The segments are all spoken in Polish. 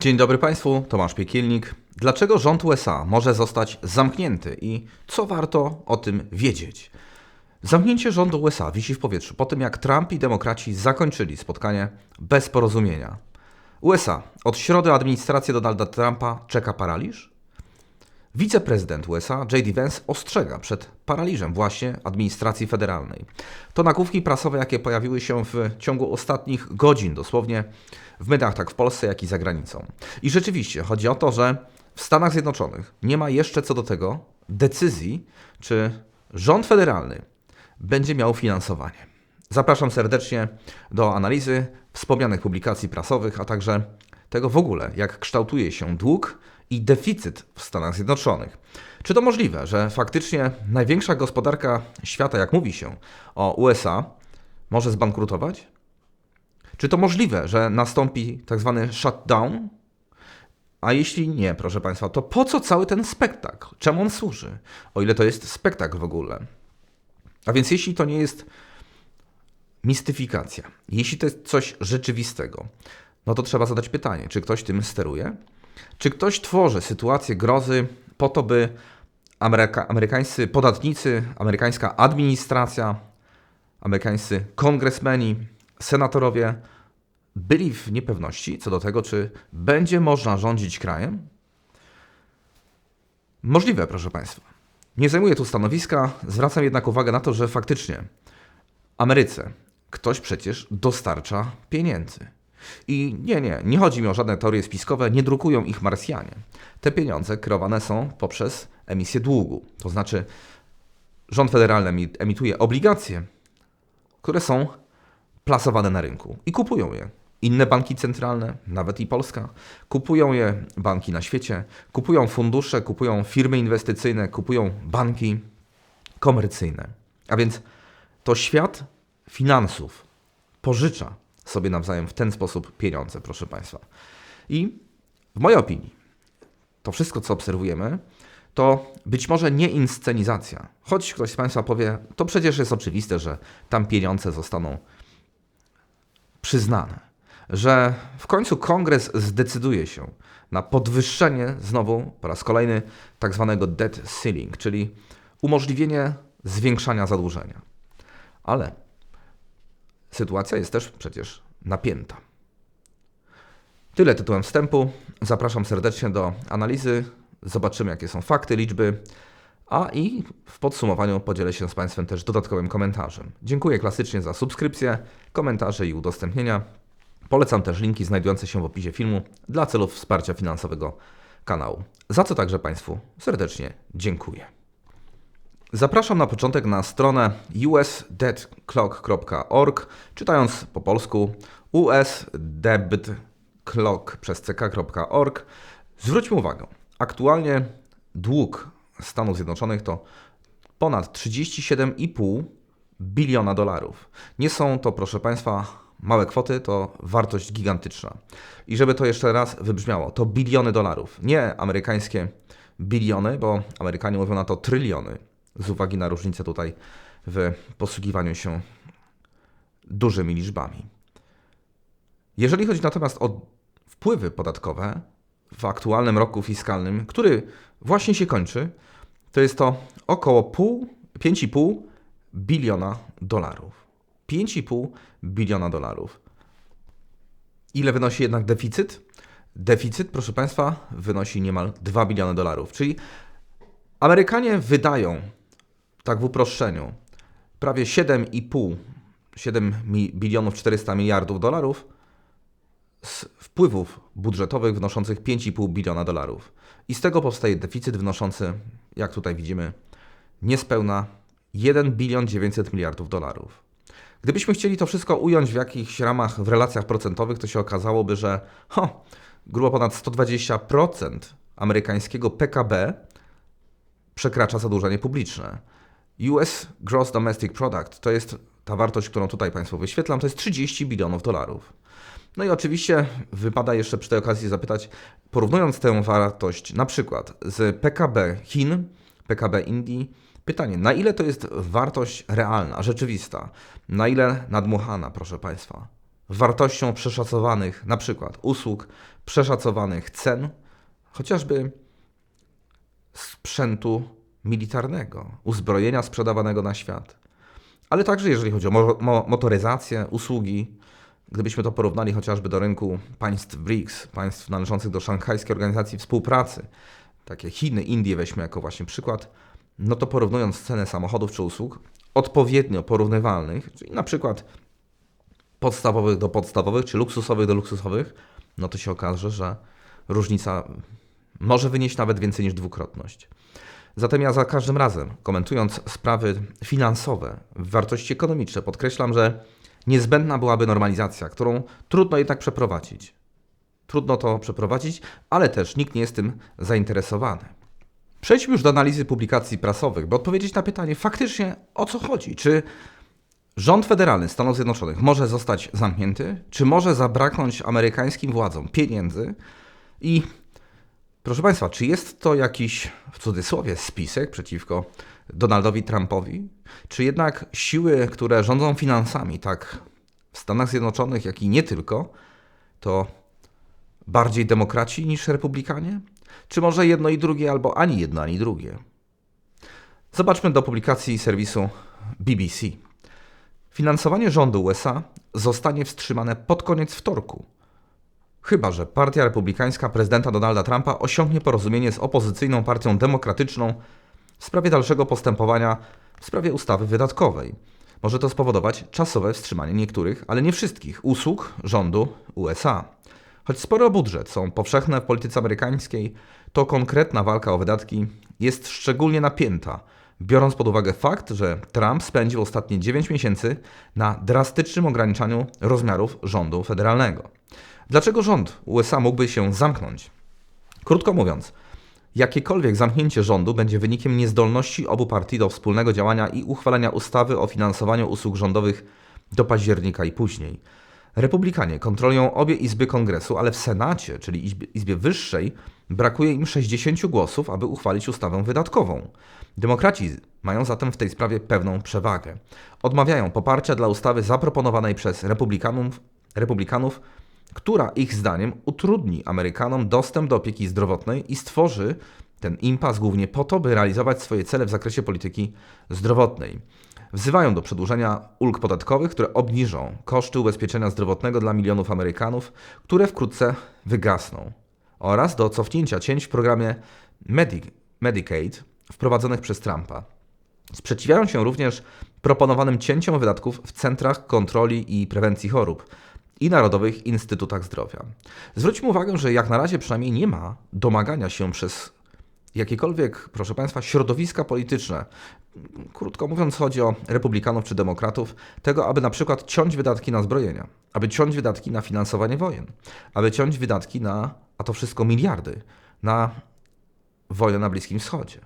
Dzień dobry Państwu, Tomasz Piekielnik. Dlaczego rząd USA może zostać zamknięty i co warto o tym wiedzieć? Zamknięcie rządu USA wisi w powietrzu po tym, jak Trump i demokraci zakończyli spotkanie bez porozumienia. USA. Od środy administrację Donalda Trumpa czeka paraliż? Wiceprezydent USA J.D. Vance ostrzega przed paraliżem właśnie administracji federalnej. To nagłówki prasowe, jakie pojawiły się w ciągu ostatnich godzin, dosłownie w mediach tak w Polsce, jak i za granicą. I rzeczywiście chodzi o to, że w Stanach Zjednoczonych nie ma jeszcze co do tego decyzji, czy rząd federalny będzie miał finansowanie. Zapraszam serdecznie do analizy wspomnianych publikacji prasowych, a także tego w ogóle, jak kształtuje się dług i deficyt w Stanach Zjednoczonych. Czy to możliwe, że faktycznie największa gospodarka świata, jak mówi się o USA, może zbankrutować? Czy to możliwe, że nastąpi tak zwany shutdown? A jeśli nie, proszę Państwa, to po co cały ten spektakl? Czemu on służy? O ile to jest spektakl w ogóle. A więc jeśli to nie jest mistyfikacja, jeśli to jest coś rzeczywistego, no to trzeba zadać pytanie, czy ktoś tym steruje? Czy ktoś tworzy sytuację grozy po to, by Ameryka, amerykańscy podatnicy, amerykańska administracja, amerykańscy kongresmeni, senatorowie byli w niepewności co do tego, czy będzie można rządzić krajem? Możliwe, proszę Państwa. Nie zajmuję tu stanowiska, zwracam jednak uwagę na to, że faktycznie Ameryce ktoś przecież dostarcza pieniędzy. I nie, nie, nie chodzi mi o żadne teorie spiskowe, nie drukują ich Marsjanie. Te pieniądze kreowane są poprzez emisję długu. To znaczy, rząd federalny emituje obligacje, które są plasowane na rynku i kupują je. Inne banki centralne, nawet i Polska, kupują je banki na świecie, kupują fundusze, kupują firmy inwestycyjne, kupują banki komercyjne. A więc to świat finansów pożycza sobie nawzajem w ten sposób pieniądze, proszę Państwa. I w mojej opinii, to wszystko, co obserwujemy, to być może nie inscenizacja. Choć ktoś z Państwa powie, to przecież jest oczywiste, że tam pieniądze zostaną przyznane, że w końcu kongres zdecyduje się na podwyższenie znowu po raz kolejny tak zwanego debt ceiling, czyli umożliwienie zwiększania zadłużenia. Ale sytuacja jest też przecież napięta. Tyle tytułem wstępu. Zapraszam serdecznie do analizy. Zobaczymy, jakie są fakty, liczby. A i w podsumowaniu podzielę się z Państwem też dodatkowym komentarzem. Dziękuję klasycznie za subskrypcję, komentarze i udostępnienia. Polecam też linki znajdujące się w opisie filmu dla celów wsparcia finansowego kanału. Za co także Państwu serdecznie dziękuję. Zapraszam na początek na stronę usdebtclock.org, czytając po polsku usdebtclock przez ck.org. Zwróćmy uwagę, aktualnie dług Stanów Zjednoczonych to ponad 37,5 biliona dolarów. Nie są to, proszę Państwa, małe kwoty, to wartość gigantyczna. I żeby to jeszcze raz wybrzmiało, to biliony dolarów, nie amerykańskie biliony, bo Amerykanie mówią na to tryliony z uwagi na różnicę tutaj w posługiwaniu się dużymi liczbami. Jeżeli chodzi natomiast o wpływy podatkowe w aktualnym roku fiskalnym, który właśnie się kończy, to jest to około 5,5 biliona dolarów. 5,5 biliona dolarów. Ile wynosi jednak deficyt? Deficyt, proszę Państwa, wynosi niemal 2 biliony dolarów. Czyli Amerykanie wydają tak w uproszczeniu, prawie 7,5, 7 bilionów 400 miliardów dolarów z wpływów budżetowych wynoszących 5,5 biliona dolarów. I z tego powstaje deficyt wynoszący, jak tutaj widzimy, niespełna 1 bilion 900 miliardów dolarów. Gdybyśmy chcieli to wszystko ująć w jakichś ramach, w relacjach procentowych, to się okazałoby, że ho, grubo ponad 120% amerykańskiego PKB przekracza zadłużenie publiczne. US Gross Domestic Product to jest ta wartość, którą tutaj Państwu wyświetlam, to jest 30 bilionów dolarów. No i oczywiście wypada jeszcze przy tej okazji zapytać, porównując tę wartość na przykład z PKB Chin, PKB Indii, pytanie, na ile to jest wartość realna, rzeczywista, na ile nadmuchana, proszę Państwa. wartością przeszacowanych, na przykład usług, przeszacowanych cen, chociażby sprzętu militarnego, uzbrojenia sprzedawanego na świat. Ale także jeżeli chodzi o mo mo motoryzację, usługi, gdybyśmy to porównali chociażby do rynku państw BRICS, państw należących do Szanghajskiej Organizacji Współpracy, takie Chiny, Indie weźmy jako właśnie przykład, no to porównując cenę samochodów czy usług odpowiednio porównywalnych, czyli na przykład podstawowych do podstawowych, czy luksusowych do luksusowych, no to się okaże, że różnica może wynieść nawet więcej niż dwukrotność. Zatem ja za każdym razem, komentując sprawy finansowe, wartości ekonomiczne, podkreślam, że niezbędna byłaby normalizacja, którą trudno jednak przeprowadzić. Trudno to przeprowadzić, ale też nikt nie jest tym zainteresowany. Przejdźmy już do analizy publikacji prasowych, by odpowiedzieć na pytanie faktycznie o co chodzi. Czy rząd federalny Stanów Zjednoczonych może zostać zamknięty? Czy może zabraknąć amerykańskim władzom pieniędzy? I proszę Państwa, czy jest to jakiś w cudzysłowie spisek przeciwko Donaldowi Trumpowi? Czy jednak siły, które rządzą finansami, tak w Stanach Zjednoczonych, jak i nie tylko, to bardziej demokraci niż republikanie? Czy może jedno i drugie, albo ani jedno, ani drugie? Zobaczmy do publikacji serwisu BBC. Finansowanie rządu USA zostanie wstrzymane pod koniec wtorku. Chyba, że Partia Republikańska prezydenta Donalda Trumpa osiągnie porozumienie z opozycyjną Partią Demokratyczną w sprawie dalszego postępowania w sprawie ustawy wydatkowej. Może to spowodować czasowe wstrzymanie niektórych, ale nie wszystkich usług rządu USA. Choć spory o budżet są powszechne w polityce amerykańskiej, to konkretna walka o wydatki jest szczególnie napięta, biorąc pod uwagę fakt, że Trump spędził ostatnie 9 miesięcy na drastycznym ograniczaniu rozmiarów rządu federalnego. Dlaczego rząd USA mógłby się zamknąć? Krótko mówiąc, jakiekolwiek zamknięcie rządu będzie wynikiem niezdolności obu partii do wspólnego działania i uchwalenia ustawy o finansowaniu usług rządowych do października i później. Republikanie kontrolują obie izby kongresu, ale w Senacie, czyli izbie, izbie wyższej, brakuje im 60 głosów, aby uchwalić ustawę wydatkową. Demokraci mają zatem w tej sprawie pewną przewagę. Odmawiają poparcia dla ustawy zaproponowanej przez republikanów, republikanów która ich zdaniem utrudni Amerykanom dostęp do opieki zdrowotnej i stworzy ten impas głównie po to, by realizować swoje cele w zakresie polityki zdrowotnej. Wzywają do przedłużenia ulg podatkowych, które obniżą koszty ubezpieczenia zdrowotnego dla milionów Amerykanów, które wkrótce wygasną, oraz do cofnięcia cięć w programie Medi Medicaid wprowadzonych przez Trumpa. Sprzeciwiają się również proponowanym cięciom wydatków w centrach kontroli i prewencji chorób i Narodowych Instytutach Zdrowia. Zwróćmy uwagę, że jak na razie przynajmniej nie ma domagania się przez jakiekolwiek, proszę Państwa, środowiska polityczne, krótko mówiąc, chodzi o republikanów czy demokratów, tego, aby na przykład ciąć wydatki na zbrojenia, aby ciąć wydatki na finansowanie wojen, aby ciąć wydatki na, a to wszystko miliardy, na wojnę na Bliskim Wschodzie.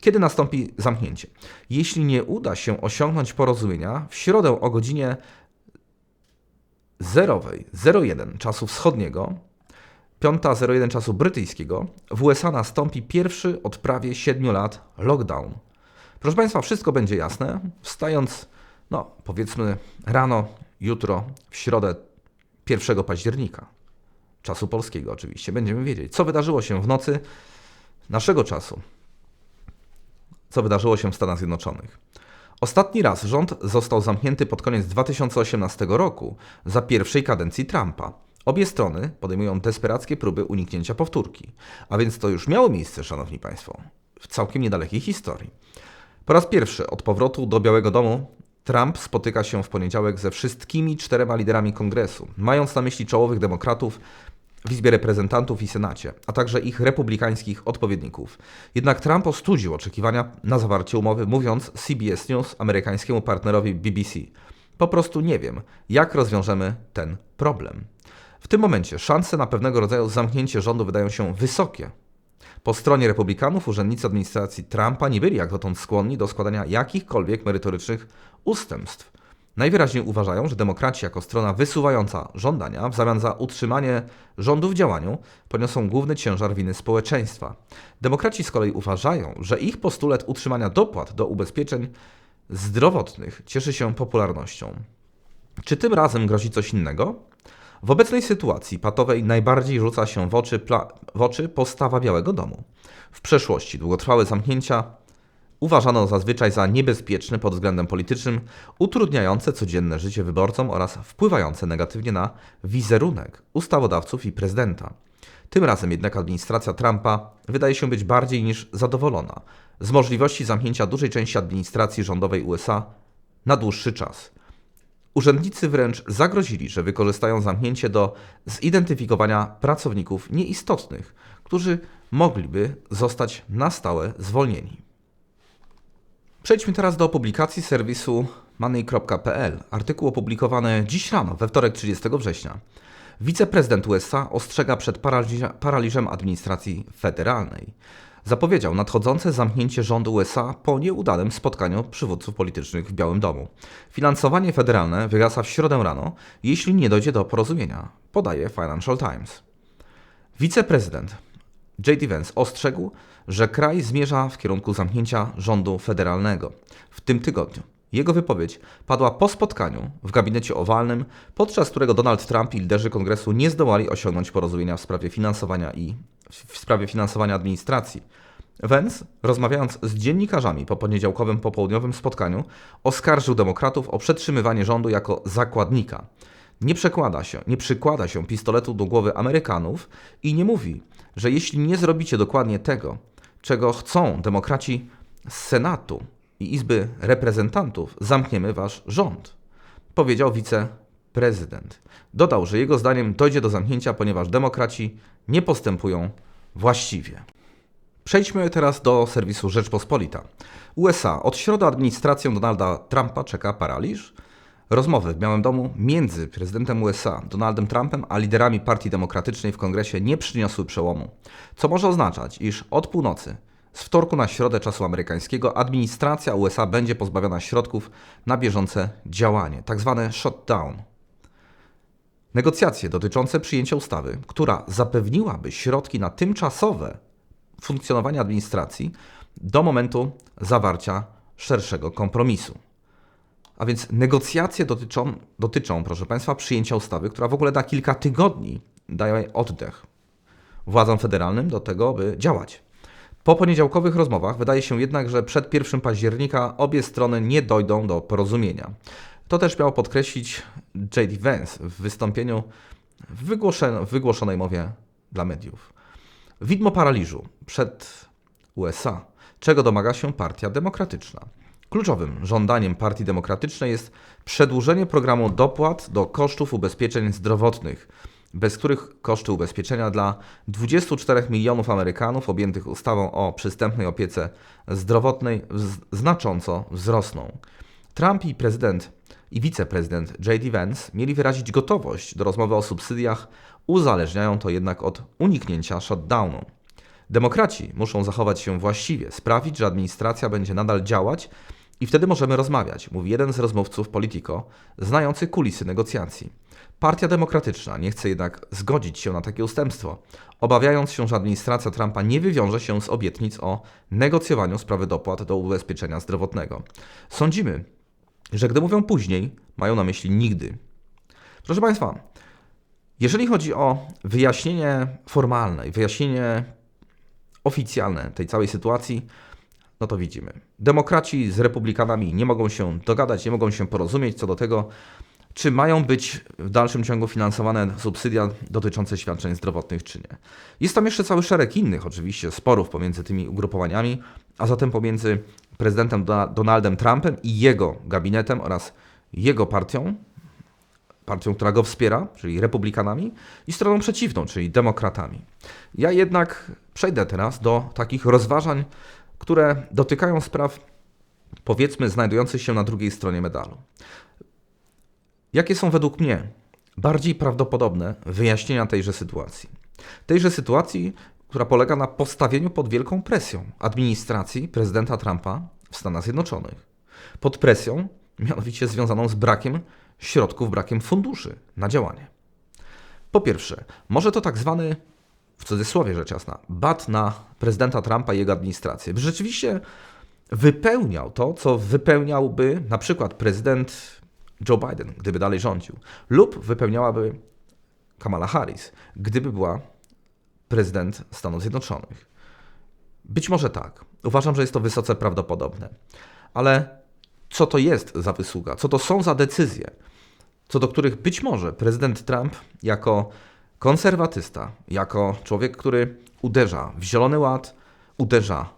Kiedy nastąpi zamknięcie? Jeśli nie uda się osiągnąć porozumienia, w środę o godzinie 01 czasu wschodniego, 5.01 czasu brytyjskiego, w USA nastąpi pierwszy od prawie 7 lat lockdown. Proszę Państwa, wszystko będzie jasne, wstając, no powiedzmy rano, jutro, w środę 1 października, czasu polskiego oczywiście, będziemy wiedzieć, co wydarzyło się w nocy naszego czasu, co wydarzyło się w Stanach Zjednoczonych. Ostatni raz rząd został zamknięty pod koniec 2018 roku za pierwszej kadencji Trumpa. Obie strony podejmują desperackie próby uniknięcia powtórki. A więc to już miało miejsce, szanowni państwo, w całkiem niedalekiej historii. Po raz pierwszy od powrotu do Białego Domu Trump spotyka się w poniedziałek ze wszystkimi czterema liderami kongresu, mając na myśli czołowych demokratów w Izbie Reprezentantów i Senacie, a także ich republikańskich odpowiedników. Jednak Trump ostudził oczekiwania na zawarcie umowy, mówiąc CBS News amerykańskiemu partnerowi BBC: Po prostu nie wiem, jak rozwiążemy ten problem. W tym momencie szanse na pewnego rodzaju zamknięcie rządu wydają się wysokie. Po stronie republikanów urzędnicy administracji Trumpa nie byli jak dotąd skłonni do składania jakichkolwiek merytorycznych ustępstw. Najwyraźniej uważają, że demokraci jako strona wysuwająca żądania w zamian za utrzymanie rządu w działaniu poniosą główny ciężar winy społeczeństwa. Demokraci z kolei uważają, że ich postulat utrzymania dopłat do ubezpieczeń zdrowotnych cieszy się popularnością. Czy tym razem grozi coś innego? W obecnej sytuacji patowej najbardziej rzuca się w oczy, w oczy postawa Białego Domu. W przeszłości długotrwałe zamknięcia uważano zazwyczaj za niebezpieczne pod względem politycznym, utrudniające codzienne życie wyborcom oraz wpływające negatywnie na wizerunek ustawodawców i prezydenta. Tym razem jednak administracja Trumpa wydaje się być bardziej niż zadowolona z możliwości zamknięcia dużej części administracji rządowej USA na dłuższy czas. Urzędnicy wręcz zagrozili, że wykorzystają zamknięcie do zidentyfikowania pracowników nieistotnych, którzy mogliby zostać na stałe zwolnieni. Przejdźmy teraz do publikacji serwisu money.pl. Artykuł opublikowany dziś rano, we wtorek 30 września. Wiceprezydent USA ostrzega przed paraliżem administracji federalnej. Zapowiedział nadchodzące zamknięcie rządu USA po nieudanym spotkaniu przywódców politycznych w Białym Domu. Finansowanie federalne wygasa w środę rano, jeśli nie dojdzie do porozumienia, podaje Financial Times. Wiceprezydent J.D. Vance ostrzegł, że kraj zmierza w kierunku zamknięcia rządu federalnego w tym tygodniu. Jego wypowiedź padła po spotkaniu w gabinecie owalnym, podczas którego Donald Trump i liderzy kongresu nie zdołali osiągnąć porozumienia w sprawie finansowania i w sprawie finansowania administracji. Vance, rozmawiając z dziennikarzami po poniedziałkowym popołudniowym spotkaniu, oskarżył demokratów o przetrzymywanie rządu jako zakładnika. Nie przekłada się, nie przykłada się pistoletu do głowy Amerykanów i nie mówi, że jeśli nie zrobicie dokładnie tego, czego chcą demokraci z Senatu i Izby Reprezentantów, zamkniemy wasz rząd, powiedział wiceprezydent. Dodał, że jego zdaniem dojdzie do zamknięcia, ponieważ demokraci nie postępują właściwie. Przejdźmy teraz do serwisu Rzeczpospolita. USA. Od środy administracją Donalda Trumpa czeka paraliż. Rozmowy w Białym Domu między prezydentem USA Donaldem Trumpem a liderami Partii Demokratycznej w kongresie nie przyniosły przełomu, co może oznaczać, iż od północy z wtorku na środę czasu amerykańskiego administracja USA będzie pozbawiona środków na bieżące działanie, tzw. Tak shutdown. Negocjacje dotyczące przyjęcia ustawy, która zapewniłaby środki na tymczasowe funkcjonowanie administracji do momentu zawarcia szerszego kompromisu. A więc negocjacje dotyczą, dotyczą, proszę Państwa, przyjęcia ustawy, która w ogóle na kilka tygodni daje oddech władzom federalnym do tego, by działać. Po poniedziałkowych rozmowach wydaje się jednak, że przed 1 października obie strony nie dojdą do porozumienia. To też miał podkreślić J.D. Vance w wystąpieniu w wygłoszonej mowie dla mediów. Widmo paraliżu przed USA, czego domaga się Partia Demokratyczna. Kluczowym żądaniem Partii Demokratycznej jest przedłużenie programu dopłat do kosztów ubezpieczeń zdrowotnych, bez których koszty ubezpieczenia dla 24 milionów Amerykanów objętych ustawą o przystępnej opiece zdrowotnej znacząco wzrosną. Trump i prezydent i wiceprezydent J.D. Vance mieli wyrazić gotowość do rozmowy o subsydiach, uzależniają to jednak od uniknięcia shutdownu. Demokraci muszą zachować się właściwie, sprawić, że administracja będzie nadal działać i wtedy możemy rozmawiać, mówi jeden z rozmówców Politico, znający kulisy negocjacji. Partia Demokratyczna nie chce jednak zgodzić się na takie ustępstwo, obawiając się, że administracja Trumpa nie wywiąże się z obietnic o negocjowaniu sprawy dopłat do ubezpieczenia zdrowotnego. Sądzimy, że gdy mówią później, mają na myśli nigdy. Proszę Państwa, jeżeli chodzi o wyjaśnienie formalne i wyjaśnienie oficjalne tej całej sytuacji, no to widzimy. Demokraci z republikanami nie mogą się dogadać, nie mogą się porozumieć co do tego, czy mają być w dalszym ciągu finansowane subsydia dotyczące świadczeń zdrowotnych, czy nie. Jest tam jeszcze cały szereg innych, oczywiście, sporów pomiędzy tymi ugrupowaniami, a zatem pomiędzy prezydentem Donaldem Trumpem i jego gabinetem oraz jego partią, partią, która go wspiera, czyli republikanami, i stroną przeciwną, czyli demokratami. Ja jednak przejdę teraz do takich rozważań, które dotykają spraw, powiedzmy, znajdujących się na drugiej stronie medalu. Jakie są według mnie bardziej prawdopodobne wyjaśnienia tejże sytuacji? Tejże sytuacji, która polega na postawieniu pod wielką presją administracji prezydenta Trumpa w Stanach Zjednoczonych. Pod presją, mianowicie związaną z brakiem środków, brakiem funduszy na działanie. Po pierwsze, może to tak zwany, w cudzysłowie rzecz jasna, bat na prezydenta Trumpa i jego administrację, rzeczywiście wypełniał to, co wypełniałby na przykład prezydent Joe Biden, gdyby dalej rządził, lub wypełniałaby Kamala Harris, gdyby była prezydent Stanów Zjednoczonych. Być może tak. Uważam, że jest to wysoce prawdopodobne. Ale co to jest za wysługa? Co to są za decyzje? Co do których być może prezydent Trump jako konserwatysta, jako człowiek, który uderza w Zielony Ład, uderza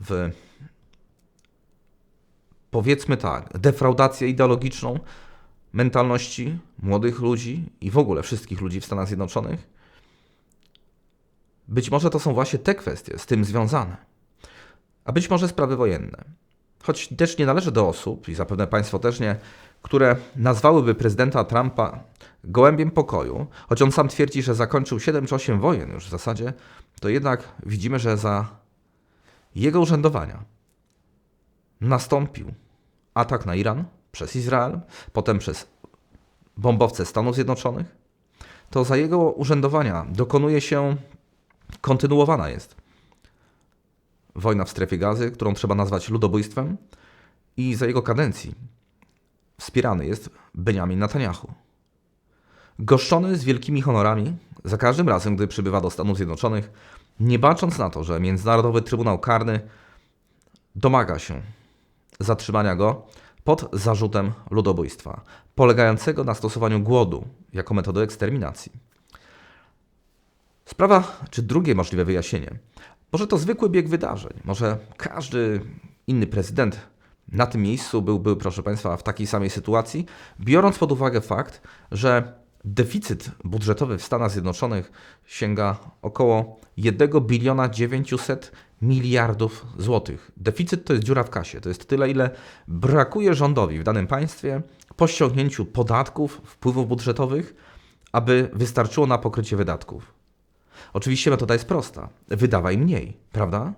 w powiedzmy tak, defraudację ideologiczną mentalności młodych ludzi i w ogóle wszystkich ludzi w Stanach Zjednoczonych, być może to są właśnie te kwestie z tym związane. A być może sprawy wojenne. Choć też nie należy do osób, i zapewne Państwo też nie, które nazwałyby prezydenta Trumpa gołębiem pokoju, choć on sam twierdzi, że zakończył 7 czy 8 wojen już w zasadzie, to jednak widzimy, że za jego urzędowania nastąpił atak na Iran przez Izrael, potem przez bombowce Stanów Zjednoczonych, to za jego urzędowania dokonuje się, kontynuowana jest wojna w strefie gazy, którą trzeba nazwać ludobójstwem, i za jego kadencji wspierany jest Benjamin Netanyahu. Goszczony z wielkimi honorami, za każdym razem, gdy przybywa do Stanów Zjednoczonych, nie bacząc na to, że Międzynarodowy Trybunał Karny domaga się zatrzymania go pod zarzutem ludobójstwa, polegającego na stosowaniu głodu jako metody eksterminacji. Sprawa, czy drugie możliwe wyjaśnienie. Może to zwykły bieg wydarzeń. Może każdy inny prezydent na tym miejscu byłby, proszę Państwa, w takiej samej sytuacji, biorąc pod uwagę fakt, że deficyt budżetowy w Stanach Zjednoczonych sięga około 1 biliona 900 miliardów złotych. Deficyt to jest dziura w kasie. To jest tyle, ile brakuje rządowi w danym państwie po ściągnięciu podatków, wpływów budżetowych, aby wystarczyło na pokrycie wydatków. Oczywiście metoda jest prosta. Wydawaj mniej, prawda?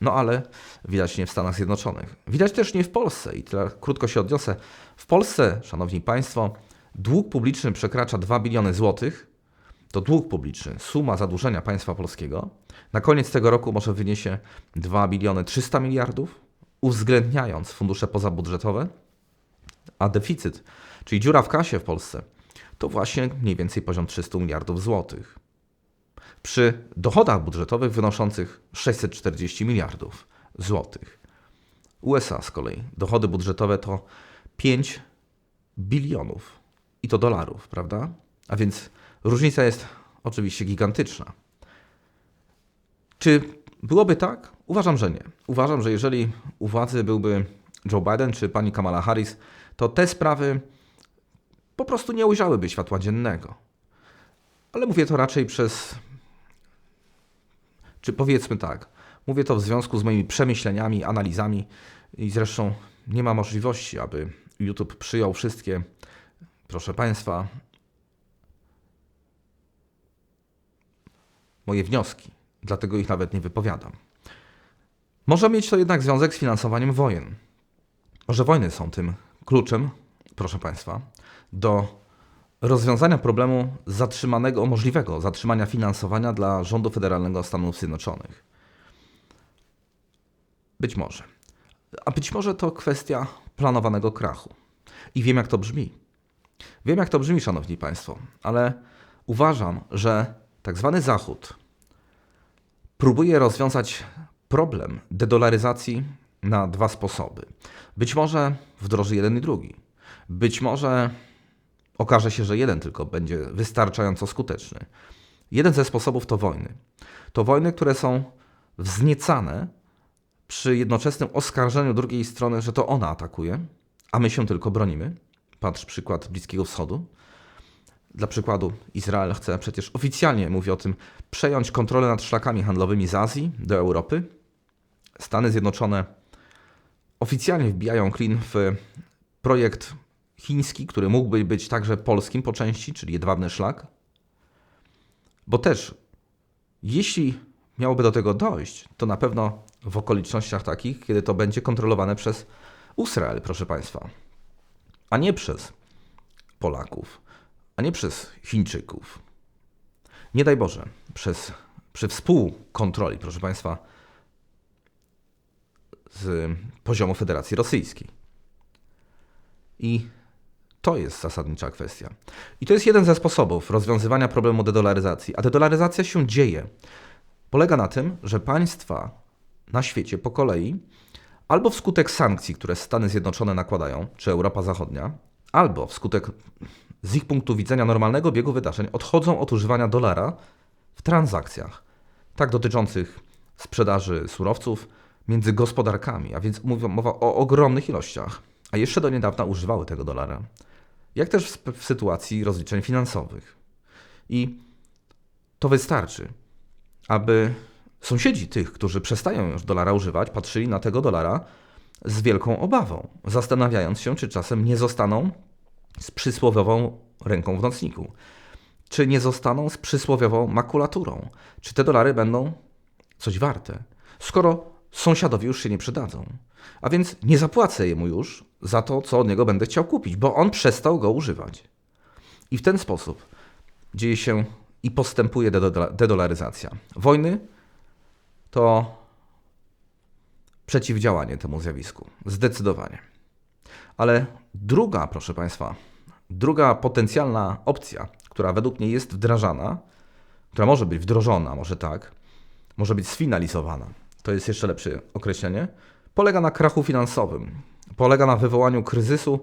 No ale widać nie w Stanach Zjednoczonych. Widać też nie w Polsce i tyle krótko się odniosę. W Polsce, szanowni państwo, dług publiczny przekracza 2 biliony złotych. To dług publiczny, suma zadłużenia państwa polskiego. Na koniec tego roku może wyniesie 2 biliony 300 miliardów, uwzględniając fundusze pozabudżetowe, a deficyt, czyli dziura w kasie w Polsce, to właśnie mniej więcej poziom 300 miliardów złotych przy dochodach budżetowych wynoszących 640 miliardów złotych. USA z kolei dochody budżetowe to 5 bilionów i to dolarów, prawda? A więc różnica jest oczywiście gigantyczna. Czy byłoby tak? Uważam, że nie. Uważam, że jeżeli u władzy byłby Joe Biden czy pani Kamala Harris, to te sprawy po prostu nie ujrzałyby światła dziennego. Ale mówię to raczej przez czy powiedzmy tak, mówię to w związku z moimi przemyśleniami, analizami i zresztą nie ma możliwości, aby YouTube przyjął wszystkie, proszę Państwa, moje wnioski, dlatego ich nawet nie wypowiadam. Może mieć to jednak związek z finansowaniem wojen. Może wojny są tym kluczem, proszę Państwa, do rozwiązania problemu zatrzymanego, możliwego zatrzymania finansowania dla rządu federalnego Stanów Zjednoczonych. Być może. A być może to kwestia planowanego krachu. I wiem, jak to brzmi. Wiem, jak to brzmi, szanowni państwo, ale uważam, że tak zwany Zachód próbuje rozwiązać problem dedolaryzacji na dwa sposoby. Być może wdroży jeden i drugi. Być może okaże się, że jeden tylko będzie wystarczająco skuteczny. Jeden ze sposobów to wojny. To wojny, które są wzniecane przy jednoczesnym oskarżeniu drugiej strony, że to ona atakuje, a my się tylko bronimy. Patrz przykład Bliskiego Wschodu. Dla przykładu, Izrael chce przecież oficjalnie, mówi o tym, przejąć kontrolę nad szlakami handlowymi z Azji do Europy. Stany Zjednoczone oficjalnie wbijają klin w projekt chiński, który mógłby być także polskim po części, czyli jedwabny szlak. Bo też, jeśli miałoby do tego dojść, to na pewno w okolicznościach takich, kiedy to będzie kontrolowane przez Izrael, proszę Państwa, a nie przez Polaków, a nie przez Chińczyków. Nie daj Boże, przez, przy współkontroli, proszę Państwa, z poziomu Federacji Rosyjskiej. I To jest zasadnicza kwestia. I to jest jeden ze sposobów rozwiązywania problemu dedolaryzacji. A dedolaryzacja się dzieje. Polega na tym, że państwa na świecie po kolei albo wskutek sankcji, które Stany Zjednoczone nakładają, czy Europa Zachodnia, albo wskutek z ich punktu widzenia normalnego biegu wydarzeń odchodzą od używania dolara w transakcjach, tak dotyczących sprzedaży surowców między gospodarkami, a więc mowa o ogromnych ilościach, a jeszcze do niedawna używały tego dolara, jak też w, sytuacji rozliczeń finansowych. I to wystarczy, aby sąsiedzi tych, którzy przestają już dolara używać, patrzyli na tego dolara z wielką obawą, zastanawiając się, czy czasem nie zostaną z przysłowiową ręką w nocniku, czy nie zostaną z przysłowiową makulaturą, czy te dolary będą coś warte, skoro sąsiadowi już się nie przydadzą. A więc nie zapłacę jemu już za to, co od niego będę chciał kupić, bo on przestał go używać. I w ten sposób dzieje się i postępuje dedola- dedolaryzacja. Wojny to przeciwdziałanie temu zjawisku. Zdecydowanie. Ale druga, proszę Państwa, druga potencjalna opcja, która według mnie jest wdrażana, która może być wdrożona, może tak, może być sfinalizowana, to jest jeszcze lepsze określenie, polega na krachu finansowym, polega na wywołaniu kryzysu,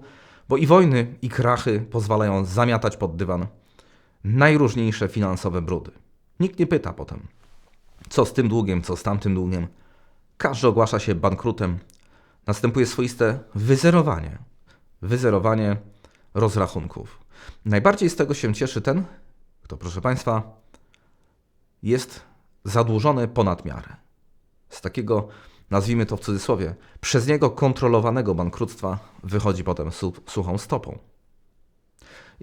bo i wojny, i krachy pozwalają zamiatać pod dywan najróżniejsze finansowe brudy. Nikt nie pyta potem, co z tym długiem, co z tamtym długiem. Każdy ogłasza się bankrutem. Następuje swoiste wyzerowanie. Wyzerowanie rozrachunków. Najbardziej z tego się cieszy ten, kto, proszę Państwa, jest zadłużony ponad miarę. Z takiego, nazwijmy to w cudzysłowie, przez niego kontrolowanego bankructwa wychodzi potem su- suchą stopą.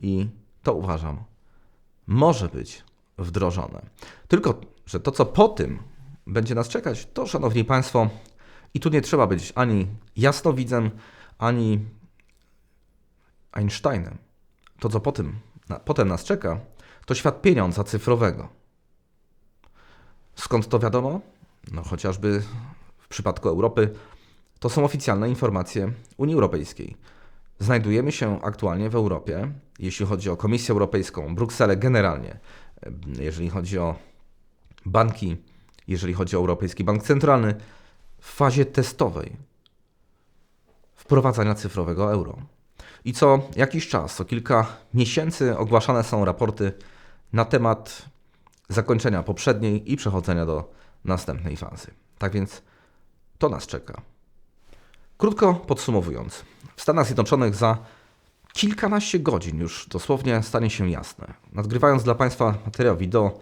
I to uważam, może być wdrożone. Tylko, że to, co po tym będzie nas czekać, to, szanowni Państwo, i tu nie trzeba być ani jasnowidzem, ani Einsteinem. To, co po tym, na, potem nas czeka, to świat pieniądza cyfrowego. Skąd to wiadomo? No chociażby w przypadku Europy to są oficjalne informacje Unii Europejskiej. Znajdujemy się aktualnie w Europie, jeśli chodzi o Komisję Europejską, Brukselę generalnie, jeżeli chodzi o banki, jeżeli chodzi o Europejski Bank Centralny, w fazie testowej wprowadzania cyfrowego euro. I co jakiś czas, co kilka miesięcy ogłaszane są raporty na temat zakończenia poprzedniej i przechodzenia do następnej fazy. Tak więc to nas czeka. Krótko podsumowując, w Stanach Zjednoczonych za kilkanaście godzin już dosłownie stanie się jasne. Nadgrywając dla Państwa materiał wideo,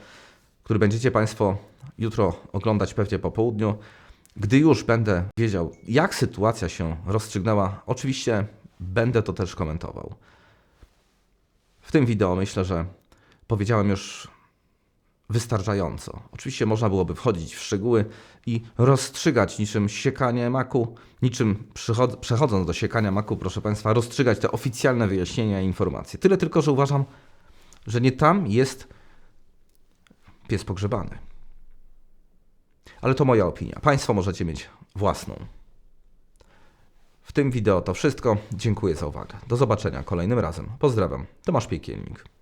który będziecie Państwo jutro oglądać pewnie po południu, gdy już będę wiedział, jak sytuacja się rozstrzygnęła, oczywiście będę to też komentował. W tym wideo myślę, że powiedziałem już wystarczająco. Oczywiście można byłoby wchodzić w szczegóły i rozstrzygać niczym siekanie maku, niczym przechodząc do siekania maku, proszę Państwa, rozstrzygać te oficjalne wyjaśnienia i informacje. Tyle tylko, że uważam, że nie tam jest pies pogrzebany. Ale to moja opinia. Państwo możecie mieć własną. W tym wideo to wszystko. Dziękuję za uwagę. Do zobaczenia kolejnym razem. Pozdrawiam. Tomasz Piekielnik.